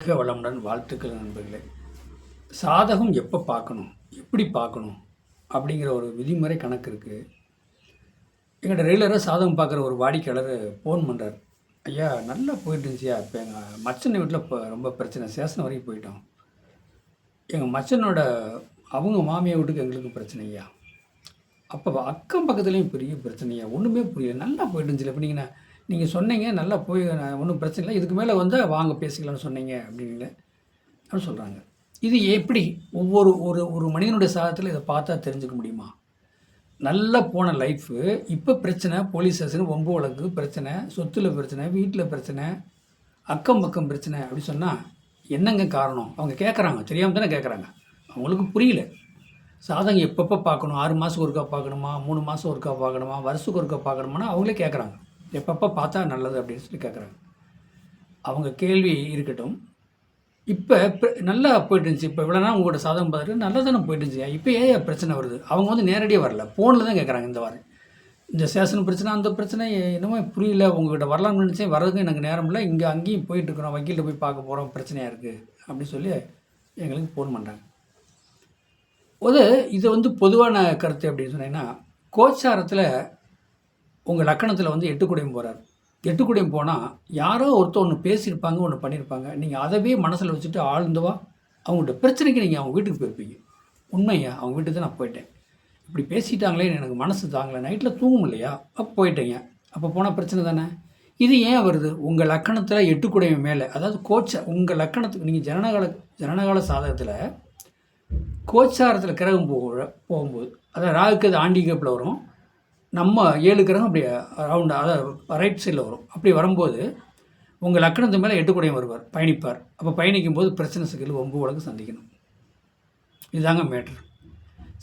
வாழ்க வளமுடன் வாழ்த்துக்கள் நண்பர்களே. சாதகம் எப்போ பார்க்கணும்? எப்படி பார்க்கணும்? அப்படிங்கிற ஒரு விதிமுறை கணக்கு இருக்குது எங்கள்கிட்ட ரெகுலராக சாதகம் பார்க்குற ஒரு வாடிக்கையாளர் ஃபோன் பண்ணுறார் ஐயா நல்லா போயிட்டு இருந்துச்சியா? இப்போ எங்கள் மச்சனை வீட்டில் இப்போ ரொம்ப பிரச்சனை. சேஷன் வரைக்கும் போயிட்டோம். எங்கள் மச்சனோட அவங்க மாமியார் வீட்டுக்கு எங்களுக்கு பிரச்சனை ஐயா. அப்போ அக்கம் பக்கத்துலேயும் பெரிய பிரச்சனையா ஒன்றுமே புரியல. நல்லா போயிட்டு இருந்துச்சு இப்போ நீங்கள் சொன்னீங்க நல்லா போய் ஒன்றும் பிரச்சனை இல்லை. இதுக்கு மேலே வந்து வாங்க பேசிக்கலாம்னு சொன்னீங்க அப்படின்னு. அப்படின்னு சொல்கிறாங்க இது எப்படி ஒவ்வொரு ஒரு ஒரு மனிதனுடைய சாதத்தில் இதை பார்த்தா தெரிஞ்சுக்க முடியுமா? நல்லா போன லைஃபு இப்போ பிரச்சனை போலீஸ் ஸ்டேஷன் ஒம்பு வழக்கு பிரச்சனை சொத்துல பிரச்சனை வீட்டில் பிரச்சனை அக்கம் பக்கம் பிரச்சனை அப்படி சொன்னால் என்னங்க காரணம்? அவங்க கேட்குறாங்க தெரியாமல் தானே கேட்குறாங்க அவங்களுக்கு புரியல. சாதகம் எப்பப்போ பார்க்கணும்? ஆறு மாதத்துக்கு ஒருக்கா பார்க்கணுமா? மூணு மாதம் ஒருக்கா பார்க்கணுமா? வருஷத்துக்கு ஒருக்கா பார்க்கணுமானா அவங்களே கேட்குறாங்க எப்பப்போ பார்த்தா நல்லது அப்படின்னு சொல்லி கேட்குறாங்க அவங்க கேள்வி இருக்கட்டும். இப்போ நல்லா போயிட்டு இருந்துச்சு. இப்போ இவ்வளோ நாள் உங்களோட சாதகம் பார்த்துட்டு நல்லா தானே போயிட்டு இருந்துச்சு. இப்போ ஏன் பிரச்சனை வருது? அவங்க வந்து நேரடியாக வரல. ஃபோனில் தான் கேட்குறாங்க இந்த வாரம். இந்த சேஷன் பிரச்சனை அந்த பிரச்சனை என்னமோ புரியல. உங்கள்கிட்ட வரலாம்னு நினச்சேன். வர்றதுக்கு எனக்கு நேரம் இல்லை. இங்கே அங்கேயும் போயிட்டு இருக்கிறோம். வக்கீல்கிட்ட போய் பார்க்க போகிறோம் பிரச்சனையாக இருக்குது அப்படின்னு சொல்லி எங்களுக்கு ஃபோன் பண்ணுறாங்க ஒரு இது வந்து பொதுவான கருத்து அப்படின்னு சொன்னீங்கன்னா கோச்சாரத்தில் உங்கள் லக்கணத்தில் வந்து எட்டுக்குடையும் போகிறார் எட்டுக்குடையும் போனால் யாரோ ஒருத்தர் ஒன்று பேசியிருப்பாங்க ஒன்று பண்ணியிருப்பாங்க. நீங்கள் அதவே மனசில் வச்சுட்டு ஆழ்ந்துவா அவங்கள்ட்ட பிரச்சனைக்கு நீங்கள் அவங்க வீட்டுக்கு போயிருப்பீங்க. உண்மையா? அவங்க வீட்டுக்கு தான் நான் போயிட்டேன். இப்படி பேசிட்டாங்களே எனக்கு மனசு தாங்கலை. நைட்டில் தூங்கும் இல்லையா? அப்போ போயிட்டேங்க. அப்போ போனால் பிரச்சனை தானே? இது ஏன் வருது? உங்கள் லக்கணத்தில் எட்டுக்குடையும் மேலே அதாவது கோச்ச உங்கள் லக்கணத்துக்கு நீங்கள் ஜனனகால ஜனனகால சாதகத்தில் கோச்சாரத்தில் கிரகம் போக போகும்போது அதாவது ராகுக்கு அது ஆண்டிகப்பில் வரும். நம்ம ஏழு கிரகம் அப்படி ரவுண்டு அதாவது ரைட் சைடில் வரும். அப்படி வரும்போது உங்கள் லக்கணத்து மேலே எட்டுக்குடையும் வருவார் பயணிப்பார். அப்போ பயணிக்கும் போது பிரச்சனை சிக்கல் ஒம்பு வழக்கு சந்திக்கணும். இதுதாங்க மேட்ரு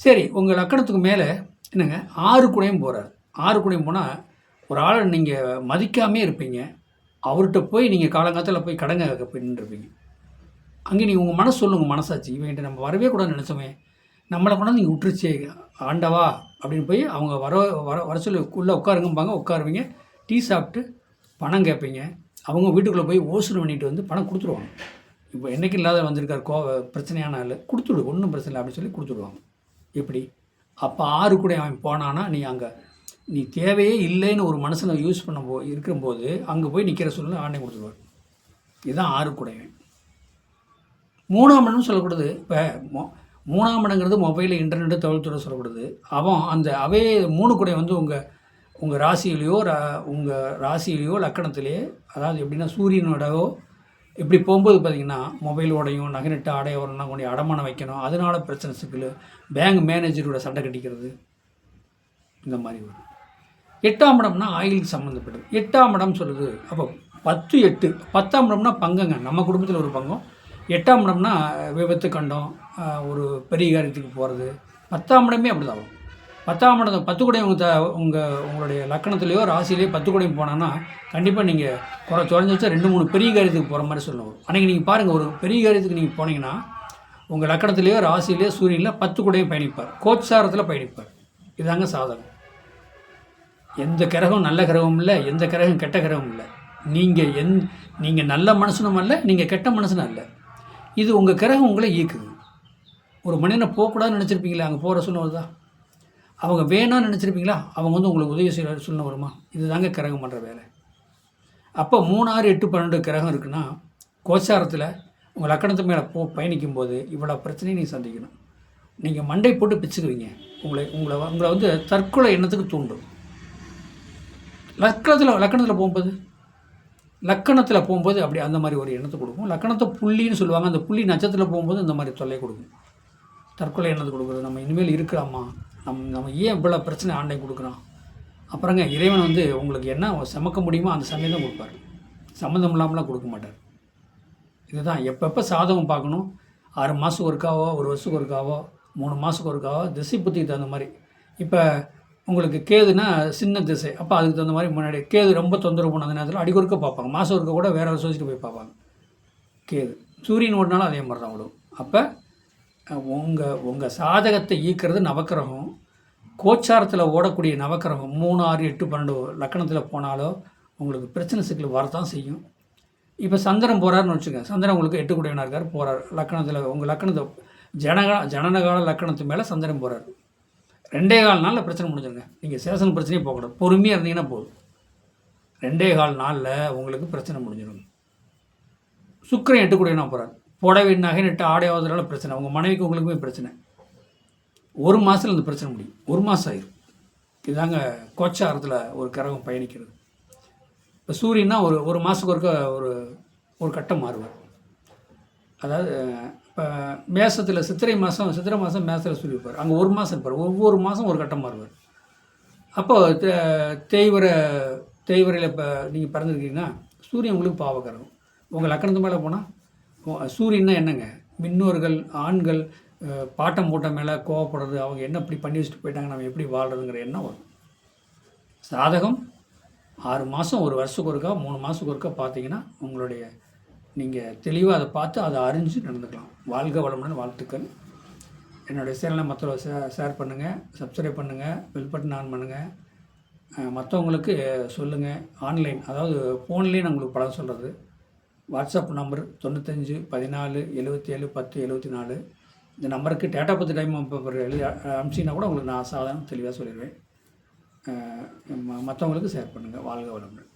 சரி உங்கள் லக்கணத்துக்கு மேலே என்னங்க? ஆறு குடையும் போகிறார் ஆறு குடையும் போனால் ஒரு ஆளை நீங்கள் மதிக்காமே இருப்பீங்க. அவர்கிட்ட போய் நீங்கள் காலங்காலத்தில் போய் கடங்க கேட்க போய் நின்றுருப்பீங்க. அங்கே நீங்கள் உங்கள் மனசு சொல்லுங்கள் மனசாச்சு இவன்கிட்ட நம்ம வரவே கூடாதுன்னு நினச்சோமே நம்மளை கொண்டாந்து நீங்கள் விட்டுருச்சு. ஆண்டவா அப்படின்னு போய் அவங்க வர வர வர சொல்லி உள்ளே உட்காருங்கம்பாங்க. உட்காருவீங்க. டீ சாப்பிட்டு பணம் கேட்பீங்க. அவங்க வீட்டுக்குள்ளே போய் ஓசூல் பண்ணிட்டு வந்து பணம் கொடுத்துருவாங்க. இப்போ என்றைக்கு இல்லாத வந்திருக்கார் கோ பிரச்சனையான ஆள் கொடுத்துடு ஒன்றும் பிரச்சனை இல்லை அப்படின்னு சொல்லி கொடுத்துடுவாங்க. எப்படி? அப்போ ஆறு கூட அவன் போனானா நீ அங்கே நீ தேவையே இல்லைன்னு ஒரு மனசில் யூஸ் பண்ண போ இருக்கும்போது அங்கே போய் நிற்கிற சூழ்நிலை ஆண்டை கொடுத்துருவார். இதுதான் ஆறு குடைவன் மூணாம் இடம் சொல்லக்கூடாது. இப்போ மோ மூணாம் இடங்கிறது மொபைலில் இன்டர்நெட்டு தகவல்துறை சொல்லப்படுது. அவன் அந்த அவே மூணு குடை வந்து உங்கள் உங்கள் ராசியிலையோ ரா உங்கள் ராசியிலையோ லக்கணத்திலேயே அதாவது எப்படின்னா சூரியனோடவோ இப்படி போகும்போது பார்த்திங்கன்னா மொபைல் உடையும் நகை ஆடைய கொண்டு அடமானம் வைக்கணும். அதனால பிரச்சனை சிக்கல். பேங்க் மேனேஜரோட சண்டை கட்டிக்கிறது. இந்த மாதிரி வரும். எட்டாம் இடம்னா ஆயிலுக்கு சம்மந்தப்பட்டது. எட்டாம் இடம் சொல்லுது அப்போ பத்து எட்டு. பத்தாம் இடம்னா பங்குங்க. நம்ம குடும்பத்தில் ஒரு பங்கம். எட்டாம் இடம்னா விபத்து கண்டம். ஒரு பெரிய காரியத்துக்கு போகிறது பத்தாம் இடமே அப்படி தான் பத்தாம் இடம் பத்து குடையும் உங்கள் த உங்கள் உங்களுடைய லக்கணத்துலேயோ ராசிலேயோ பத்து குடையும் போனான்னா கண்டிப்பாக நீங்கள் குறை குறைஞ்சி வச்சா ரெண்டு மூணு பெரிய காரியத்துக்கு போகிற மாதிரி சொல்லணும் அன்றைக்கி நீங்கள் பாருங்கள் ஒரு பெரிய காரியத்துக்கு நீங்கள் போனீங்கன்னா உங்கள் லக்கணத்துலேயோ ராசிலேயோ சூரியனில் பத்து குடையும் பயணிப்பார். கோச்சாரத்தில் பயணிப்பார். இதாங்க சாதகம். எந்த கிரகம் நல்ல கிரகம் இல்லை எந்த கிரகம் கெட்ட கிரகம் இல்லை. நீங்கள் எந் நீங்கள் நல்ல மனுஷனும் அல்ல நீங்கள் கெட்ட மனுஷனும் அல்ல. இது உங்கள் கிரகம் உங்களை ஈக்குது. ஒரு மனிதனை போகக்கூடாதுன்னு நினச்சிருப்பீங்களா அங்கே போகிற சூழ்நிலை தான் அவங்க வேணாம்னு நினச்சிருப்பீங்களா? அவங்க வந்து உங்களுக்கு உதவி செய்கிற சூழ்நிலை வருமா? இதுதாங்க கிரகம் பண்ணுற வேலை. அப்போ மூணாறு எட்டு பன்னெண்டு கிரகம் இருக்குன்னா கோச்சாரத்தில் உங்கள் லக்கணத்து மேலே போ பயணிக்கும் போது இவ்வளோ பிரச்சனையும் நீங்கள் சந்திக்கணும். நீங்கள் மண்டை போட்டு பிச்சுக்குவீங்க. உங்களை உங்களை உங்களை வந்து தற்கொலை எண்ணத்துக்கு தூண்டும். லக்கணத்தில் லக்கணத்தில் போகும்போது? லக்கணத்தில் போகும்போது அப்படி அந்த மாதிரி ஒரு எண்ணத்தை கொடுக்கும். லக்கணத்தை புள்ளின்னு சொல்லுவாங்க. அந்த புள்ளி நட்சத்திரத்தில் போகும்போது இந்த மாதிரி தொல்லை கொடுக்கும். தற்கொலை என்னது கொடுக்குறது? நம்ம இனிமேல் இருக்கிறாமா நம் நம்ம ஏன் இவ்வளோ பிரச்சனை ஆண்டை கொடுக்குறோம் அப்புறங்க இறைவன் வந்து உங்களுக்கு என்ன சமக்க முடியுமோ அந்த சமயம் தான் கொடுப்பார். சம்மந்தம் இல்லாமலாம் கொடுக்க மாட்டார். இதுதான். எப்பப்போ சாதகம் பார்க்கணும்? ஆறு மாதத்துக்கு ஒருக்காவோ ஒரு வருஷத்துக்கு ஒருக்காவோ மூணு மாதத்துக்கு ஒருக்காவோ திசை புத்திக்கு தகுந்த மாதிரி. இப்போ உங்களுக்கு கேதுனா சின்ன திசை. அப்போ அதுக்கு தகுந்த மாதிரி முன்னாடி கேது ரொம்ப தொந்தரவு பண்ண அந்த நேரத்தில் அடிக்கொருக்க பார்ப்பாங்க. மாதம் ஒருக்க கூட வேறு சோசிட்டு போய் பார்ப்பாங்க. கேது. சூரியன் ஓடினாலும் அதே மாதிரி தான் விடும் அப்போ உங்கள் உங்கள் சாதகத்தை ஈக்கிறது நவக்கிரகம். கோச்சாரத்தில் ஓடக்கூடிய நவக்கிரகம். மூணு ஆறு எட்டு பன்னெண்டு லக்கணத்தில் போனாலோ உங்களுக்கு பிரச்சனை சிக்கல் வரத்தான் செய்யும். இப்போ சந்திரன் போகிறாருன்னு வச்சுக்கோங்க. சந்திரன் உங்களுக்கு எட்டு குடையவனாக இருக்கார் போகிறார் லக்கணத்தில் உங்கள் லக்கணத்தை ஜனகா ஜனனகால லக்கணத்து மேலே சந்திரன் போகிறார் ரெண்டே கால் நாளில் பிரச்சனை முடிஞ்சிருங்க. நீங்கள் சேசன் பிரச்சனையே போகக்கூடாது. பொறுமையாக இருந்தீங்கன்னா போதும். ரெண்டே கால் நாளில் உங்களுக்கு பிரச்சனை முடிஞ்சிடும். சுக்கரன் எட்டு குடையவனாக போகிறார் புடவை நகை நட்டு ஆடை ஆடையாவதுனால பிரச்சனை. உங்கள் மனைவிக்கு உங்களுக்குமே பிரச்சனை. ஒரு மாதத்தில் இந்த பிரச்சனை முடியும். ஒரு மாதம் ஆயிரும். இதுதாங்க கோச்சாரத்தில் ஒரு கிரகம் பயணிக்கிறது. இப்போ சூரியன்னா ஒரு ஒரு மாதத்துக்கு ஒருக்க ஒரு ஒரு கட்டம் மாறுவார். அதாவது இப்போ மேசத்தில் சித்திரை மாதம் சித்திரை மாதம் மேசத்தில் சூரிய இருப்பார். அங்கே ஒரு மாதம் இருப்பார். ஒவ்வொரு மாதம் ஒரு கட்டம் மாறுவார். அப்போது தேய்வர தேய்வரையில் இப்போ நீங்கள் பிறந்திருக்கீங்கன்னா சூரியன் உங்களுக்கு பாவகரம். உங்கள் லக்கணத்து மேலே போனால் சூரியன்னா என்னங்க? மின்னோர்கள் ஆண்கள் பாட்டம் போட்ட மேலே கோவப்படுறது அவங்க என்ன இப்படி பண்ணி வச்சுட்டு போயிட்டாங்க நம்ம எப்படி வாழ்கிறதுங்கிற எண்ணம் வரும். சாதகம் ஆறு மாதம் ஒரு வருஷத்துக்கு ஒருக்கா மூணு மாதத்துக்கு ஒருக்கா பார்த்தீங்கன்னா உங்களுடைய நீங்கள் தெளிவாக அதை பார்த்து அதை அறிஞ்சு நடந்துக்கலாம். வாழ்க வளமுடன் வாழ்த்துக்கள். என்னுடைய சேனலை மற்றவங்க ஷே ஷேர் பண்ணுங்கள் சப்ஸ்கிரைப் பண்ணுங்கள் பெல் பட்டன் ஆன் பண்ணுங்கள் மற்றவங்களுக்கு சொல்லுங்கள் ஆன்லைன் அதாவது ஃபோன்லேயே நான் உங்களுக்கு படம் சொல்கிறது வாட்ஸ்அப் நம்பர் தொண்ணூத்தஞ்சு பதினாலு எழுபத்தி ஏழு பத்து எழுபத்தி நாலு இந்த நம்பருக்கு டேட்டா பத்து டைம் பேப்பர் எழுதி அனுப்பிச்சிங்கன்னா கூட உங்களுக்கு நான் சாதாரண தெளிவாக சொல்லிடுவேன் மற்றவங்களுக்கு ஷேர் பண்ணுங்கள் வாழ்க வளமுடன்.